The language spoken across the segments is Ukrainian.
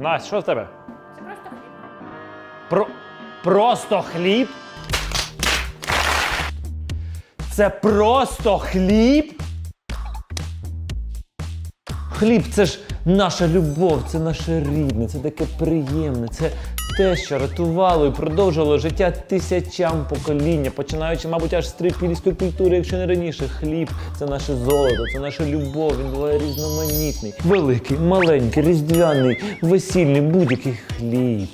Настя, що з тебе? Це просто хліб. Про... Просто хліб? Це просто хліб? Хліб це ж наша любов, це наше рідне, це таке приємне, це те, що рятувало і продовжувало життя тисячам покоління, починаючи, мабуть, аж з трипільської культури, якщо не раніше. Хліб це наше золото, це наша любов. Він буває різноманітний, великий, маленький, різдвяний, весільний, будь-який хліб.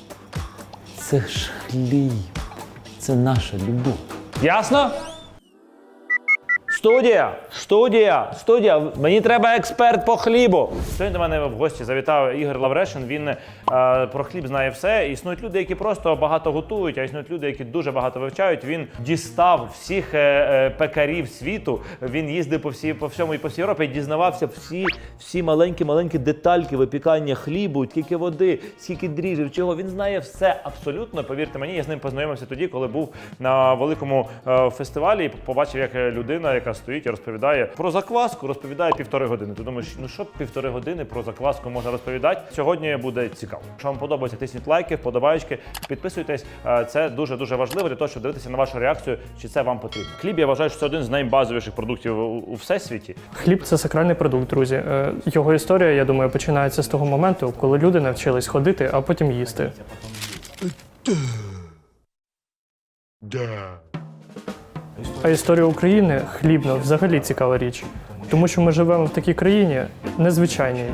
Це ж хліб. Це наша любов. Ясно? Студія! Студія! Студія! Мені треба експерт по хлібу. Сьогодні до мене в гості завітав Ігор Лаврешин. Він е, про хліб знає все. Існують люди, які просто багато готують, а існують люди, які дуже багато вивчають. Він дістав всіх е, е, пекарів світу. Він їздив по всій по всьому і по всій Європі дізнавався всі, всі маленькі маленькі детальки випікання хлібу, скільки води, скільки дріжджів, чого. Він знає все абсолютно. Повірте мені, я з ним познайомився тоді, коли був на великому е, фестивалі і побачив, як людина, яка стоїть і розповідає про закваску, розповідає півтори години. Ти думаєш, ну що півтори години про закваску можна розповідати? Сьогодні буде цікаво. Якщо вам подобається, тисніть лайки, вподобайки, підписуйтесь. Е, Це дуже дуже важливо для того, щоб дивитися на вашу реакцію, чи це вам потрібно. Хліб я вважаю, що це один з найбазовіших продуктів у, всесвіті. Хліб це сакральний продукт, друзі. Е, Його історія, я думаю, починається з того моменту, коли люди навчились ходити, а потім їсти. А історія України хлібна взагалі цікава річ, тому що ми живемо в такій країні незвичайній.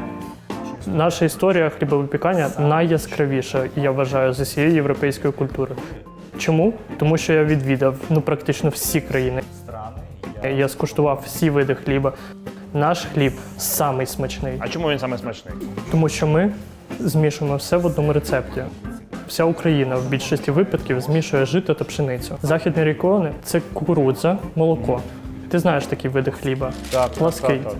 Наша історія хлібовипікання найяскравіша, я вважаю, з усієї європейської культури. Чому? Тому що я відвідав ну практично всі країни. Я скуштував всі види хліба. Наш хліб самий смачний, А чому він саме смачний? тому що ми змішуємо все в одному рецепті. Вся Україна в більшості випадків змішує жито та пшеницю. Західні регіони це кукурудза, молоко. Ти знаєш такі види хліба, Так, плаский, так, так.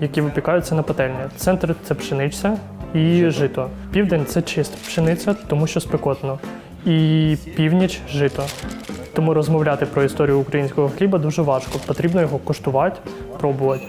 які випікаються на пательні. Центр це пшениця і жито. Південь це чиста пшениця, тому що спекотно. І північ жито. Тому розмовляти про історію українського хліба дуже важко. Потрібно його коштувати, пробувати.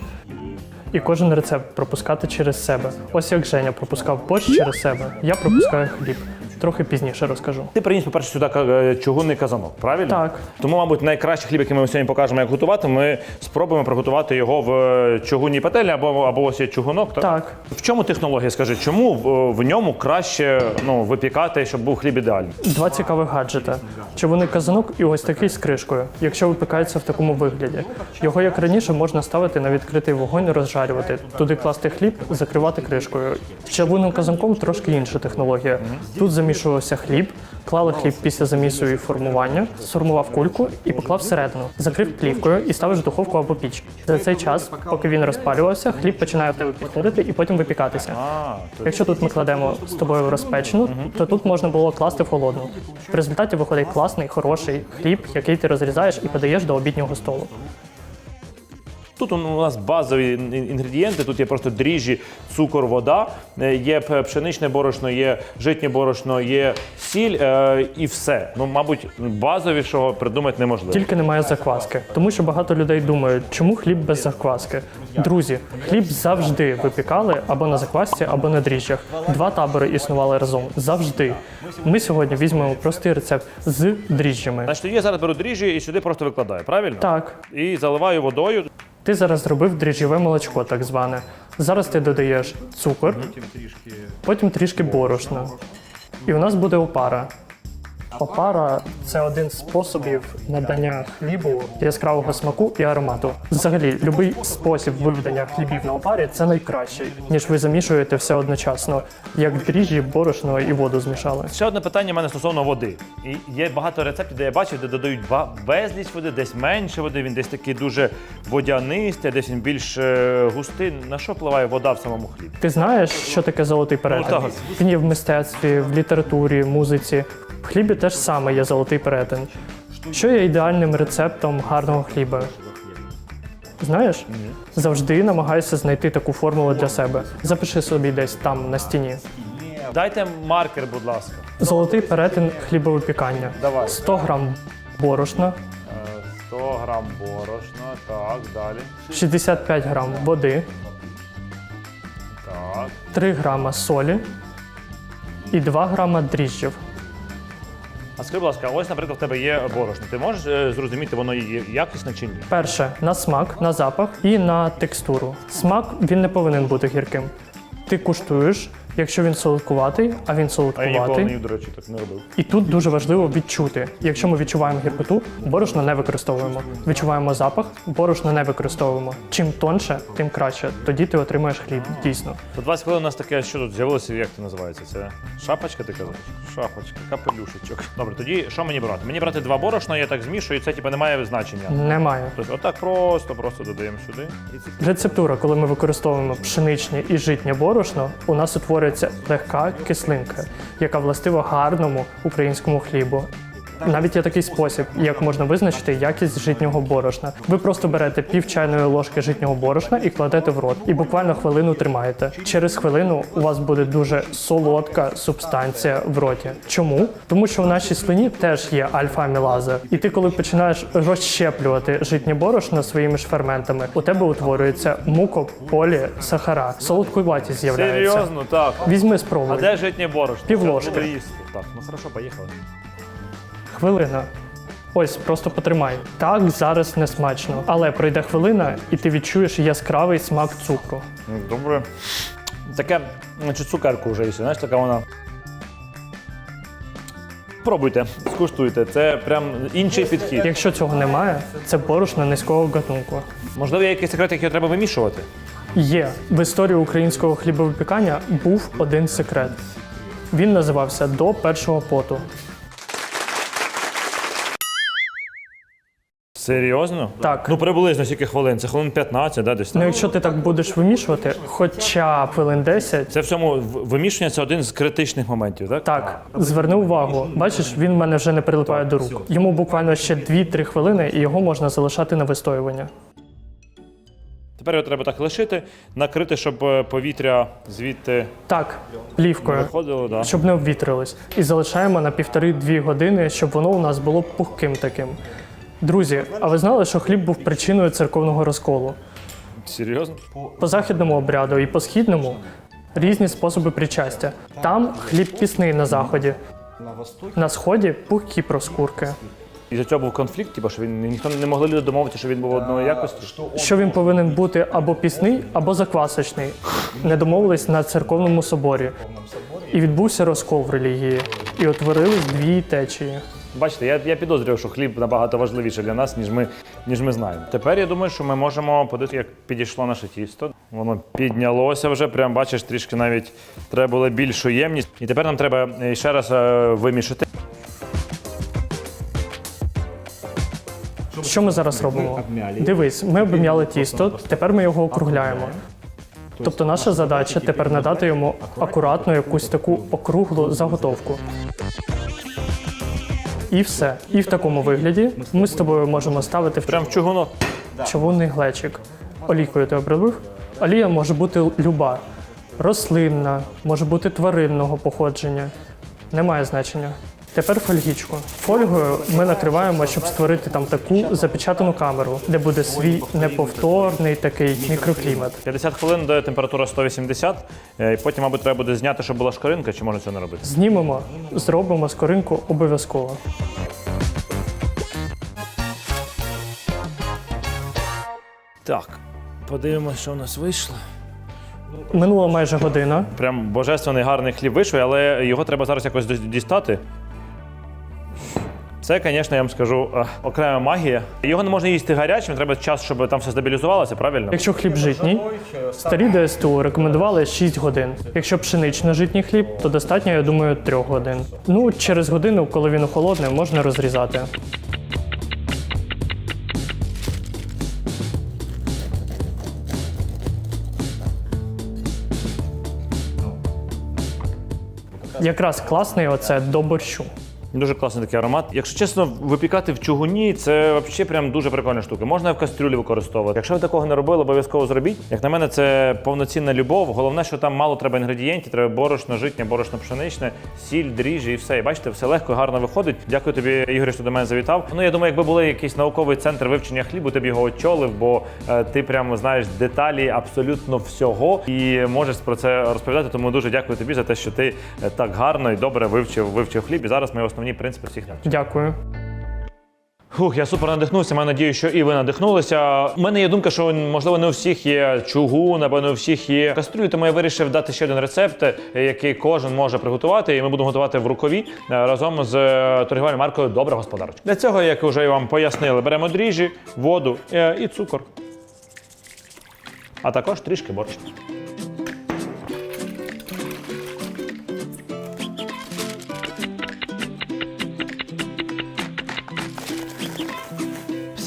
І кожен рецепт пропускати через себе. Ось як Женя пропускав борщ через себе, я пропускаю хліб. Трохи пізніше розкажу. Ти приніс, по-перше, сюди е, чугунний казанок, правильно? Так. Тому, мабуть, найкращий хліб, який ми сьогодні покажемо, як готувати, ми спробуємо приготувати його в е, чугунній пательні або, або ось є чугунок. Так? Так. В чому технологія? Скажи, чому в, в ньому краще ну, випікати, щоб був хліб ідеальний? Два цікавих гаджети. Човуний казанок і ось такий з кришкою, якщо випікається в такому вигляді. Його, як раніше, можна ставити на відкритий вогонь розжарювати. Туди класти хліб, закривати кришкою. З чавунним казанком трошки інша технологія. Тут замішувався хліб, клали хліб після замісу і формування, сформував кульку і поклав всередину, закрив плівкою і ставиш в духовку або піч. За цей час, поки він розпалювався, хліб починає в тебе підходити і потім випікатися. Якщо тут ми кладемо з тобою розпечену, то тут можна було класти в холодну. В результаті виходить класний, хороший хліб, який ти розрізаєш і подаєш до обіднього столу. Тут у нас базові інгредієнти. Тут є просто дріжджі, цукор, вода, е, є пшеничне борошно, є житнє борошно, є сіль е, і все. Ну, мабуть, базовішого придумати неможливо. Тільки немає закваски, тому що багато людей думають, чому хліб без закваски. Друзі, хліб завжди випікали або на заквасці, або на дріжджах. Два табори існували разом завжди. Ми сьогодні візьмемо простий рецепт з дріжджами. Значить, я зараз беру дріжджі і сюди просто викладаю, правильно? Так, І заливаю водою. Ти зараз зробив дріжджове молочко, так зване. Зараз ти додаєш цукор, потім трішки борошна. І у нас буде опара. Опара це один з способів надання хлібу яскравого смаку і аромату. Взагалі, будь-який спосіб виведення хлібів на опарі це найкращий, ніж ви замішуєте все одночасно, як дріжджі, борошно і воду змішали. Ще одне питання в мене стосовно води. І є багато рецептів, де я бачив, де додають безліч води, десь менше води, він десь такий дуже водянистий, десь він більш е, густий. На що впливає вода в самому хлібі? Ти знаєш, що таке золотий перетин? Ну, так. Він є в мистецтві, в літературі, музиці. В хлібі теж саме є золотий перетин. Що є ідеальним рецептом гарного хліба? Знаєш? Завжди намагайся знайти таку формулу для себе. Запиши собі десь там на стіні. Дайте маркер, будь ласка. Золотий перетин хлібовипікання. Давай. 100 грам борошна, 100 грам борошна, так, далі. 65 грам води, Так, 3 грама солі, і 2 грама дріжджів. А скажи, будь ласка, ось, наприклад, в тебе є борошно. Ти можеш е, зрозуміти, воно є якісне чи ні? Перше на смак, на запах і на текстуру. Смак він не повинен бути гірким. Ти куштуєш, якщо він солодкуватий, а він А я ніколи не їв, до речі, так не робив. І тут дуже важливо відчути. Якщо ми відчуваємо гіркоту, борошно не використовуємо. Відчуваємо запах, борошно не використовуємо. Чим тонше, тим краще. Тоді ти отримаєш хліб. Дійсно. За 20 хвилин у нас таке, що тут з'явилося, як це називається? Це шапочка, ти казав? Шапочка, капелюшечок. Добре, тоді що мені брати? Мені брати два борошна, я так змішую, і це типу, не має значення. Немає. Тобто, отак просто, просто додаємо сюди. І це Рецептура, коли ми використовуємо пшеничне і житнє борошно, у нас утворюється легка кислинка, яка властива гарному українському хлібу. Навіть є такий спосіб, як можна визначити якість житнього борошна. Ви просто берете пів чайної ложки житнього борошна і кладете в рот, і буквально хвилину тримаєте. Через хвилину у вас буде дуже солодка субстанція в роті. Чому? Тому що в нашій слині теж є альфа-амілаза. І ти, коли починаєш розщеплювати житнє борошно своїми ж ферментами, у тебе утворюється мукополісахара. Солодкуватість з'являється. Серйозно, так. Візьми А де житнє борошно? Півложки. Так, ну хорошо, поїхали. Хвилина. Ось, просто потримай. Так зараз не смачно, але пройде хвилина, і ти відчуєш яскравий смак цукру. Ну, Добре. Таке, значить, цукерку вже їсти, знаєш, така вона. Пробуйте, скуштуйте. Це прям інший підхід. Якщо цього немає, це борошно низького гатунку. Можливо, є якийсь секрет, який треба вимішувати. Є в історії українського хлібовипікання був один секрет. Він називався до першого поту. Серйозно? Так. Ну, приблизно скільки хвилин. Це хвилин 15, да, десь Ну, якщо ти так будеш вимішувати, хоча б хвилин 10, Це в цьому в- вимішування це один з критичних моментів, так? так, зверни увагу, бачиш, він в мене вже не прилипає до рук. Йому буквально ще 2-3 хвилини, і його можна залишати на вистоювання. Тепер його треба так лишити, накрити, щоб е, повітря звідти Так, плівкою. виходило. Да. щоб не обвітрилось. І залишаємо на півтори-дві години, щоб воно у нас було пухким таким. Друзі, а ви знали, що хліб був причиною церковного розколу? Серйозно? По західному обряду і по східному різні способи причастя. Там хліб пісний на заході, на сході пухкі проскурки. І за цього був конфлікт, типу, що він ніхто не могли люди домовитися, що він був одної якості. Що він повинен бути або пісний, або заквасочний. Не домовились на церковному соборі. І відбувся розкол в релігії. І утворились дві течії. Бачите, я, я підозрював, що хліб набагато важливіше для нас, ніж ми, ніж ми знаємо. Тепер я думаю, що ми можемо подивитися, як підійшло наше тісто. Воно піднялося вже. Прям бачиш, трішки навіть треба було більшу ємність. І тепер нам треба е, ще раз е, вимішати. Що ми зараз робимо? Дивись, ми обм'яли тісто, тепер ми його округляємо. Тобто наша задача тепер надати йому акуратну якусь таку округлу заготовку. І все. І в такому вигляді ми з тобою можемо ставити в Прям в чугунок. човунний глечик. Олійкою ти обробив? Олія може бути люба. Рослинна, може бути тваринного походження. Немає значення. Тепер фольгічку. Фольгою ми накриваємо, щоб створити там таку запечатану камеру, де буде свій неповторний такий мікроклімат. 50 хвилин до температура 180. е, І потім, мабуть, треба буде зняти, щоб була шкаринка, чи можна цього не робити? Знімемо, зробимо скоринку обов'язково. Так, подивимося, що у нас вийшло. Минула майже година. Прям божественний гарний хліб вийшов, але його треба зараз якось дістати. Це, звісно, я вам скажу, е, окрема магія. Його не можна їсти гарячим, треба час, щоб там все стабілізувалося, правильно? Якщо хліб житній, старі ДСТУ рекомендували 6 годин. Якщо пшенично-житній хліб, то достатньо, я думаю, 3 годин. Ну, через годину, коли він охолодне, можна розрізати. Якраз класний оце до борщу. Дуже класний такий аромат. Якщо чесно, випікати в чугуні це взагалі прям дуже прикольна штука. Можна в кастрюлі використовувати. Якщо ви такого не робили, обов'язково зробіть. Як на мене, це повноцінна любов. Головне, що там мало треба інгредієнтів, треба борошно, житнє, борошно пшеничне, сіль, дріжджі і все. І бачите, все легко гарно виходить. Дякую тобі, Ігор, що до мене завітав. Ну я думаю, якби були якийсь науковий центр вивчення хлібу, ти б його очолив, бо е, ти прямо знаєш деталі абсолютно всього і можеш про це розповідати. Тому дуже дякую тобі за те, що ти е, так гарно і добре вивчив вивчив хліб. І зараз ми основні принципи всіх навчимо. Дякую. Фух, я супер надихнувся. Маю надію, що і ви надихнулися. У мене є думка, що можливо не у всіх є чугун, або не у всіх є кастрюлі, тому я вирішив дати ще один рецепт, е, який кожен може приготувати. І ми будемо готувати в рукаві е, разом з е, торгівельною маркою Добра господарочка. Для цього, як вже вам пояснили, беремо дріжджі, воду і цукор. А також трішки борщ.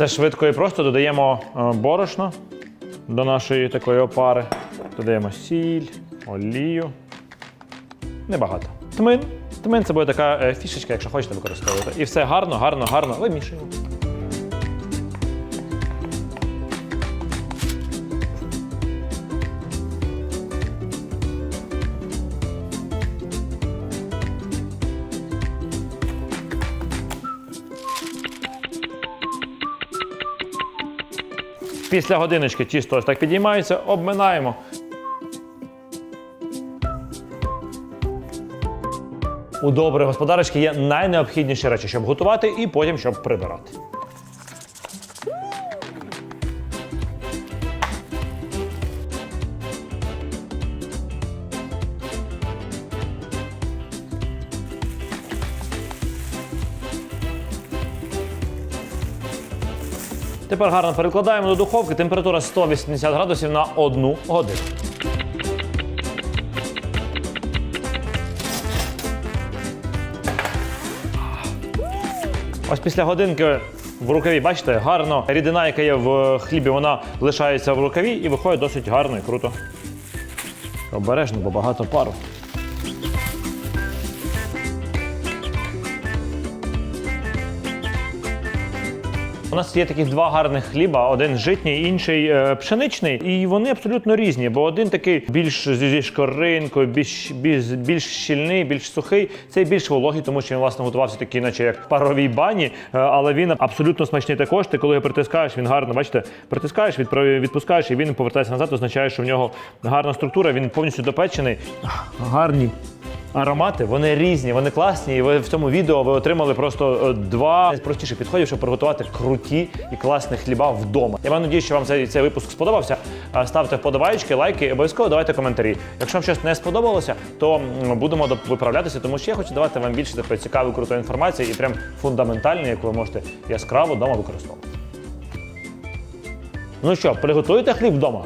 Все швидко і просто додаємо е, борошно до нашої такої опари. Додаємо сіль, олію. Небагато. Тмин. Тмин це буде така е, фішечка, якщо хочете використовувати. І все гарно, гарно, гарно вимішуємо. Після годиночки тісто ось так підіймається, обминаємо. У доброї господарочки є найнеобхідніші речі, щоб готувати і потім щоб прибирати. Тепер гарно перекладаємо до духовки. Температура 180 градусів на одну годину. Ось після годинки в рукаві, бачите, гарно рідина, яка є в хлібі, вона лишається в рукаві і виходить досить гарно і круто. Обережно, бо багато пару. У нас є таких два гарних хліба: один житній, інший е, пшеничний. І вони абсолютно різні, бо один такий більш зі шкоринкою, більш, більш, більш щільний, більш сухий. Цей більш вологий, тому що він власне готувався такий, наче як паровій бані, е, але він абсолютно смачний також. Ти коли його притискаєш, він гарно, бачите, притискаєш, відпускаєш, і він повертається назад, означає, що в нього гарна структура, він повністю допечений. Гарні Аромати вони різні, вони класні. І ви в цьому відео ви отримали просто е, два найпростіших підходів, щоб приготувати круті і класні хліба вдома. Я маю надію, що вам цей, цей випуск сподобався. Е, Ставте вподобайки, лайки, і обов'язково давайте коментарі. Якщо вам щось не сподобалося, то будемо виправлятися, тому що я хочу давати вам більше такої цікавої крутої інформації і прям фундаментальної, яку ви можете яскраво вдома використовувати. Ну що, приготуєте хліб вдома?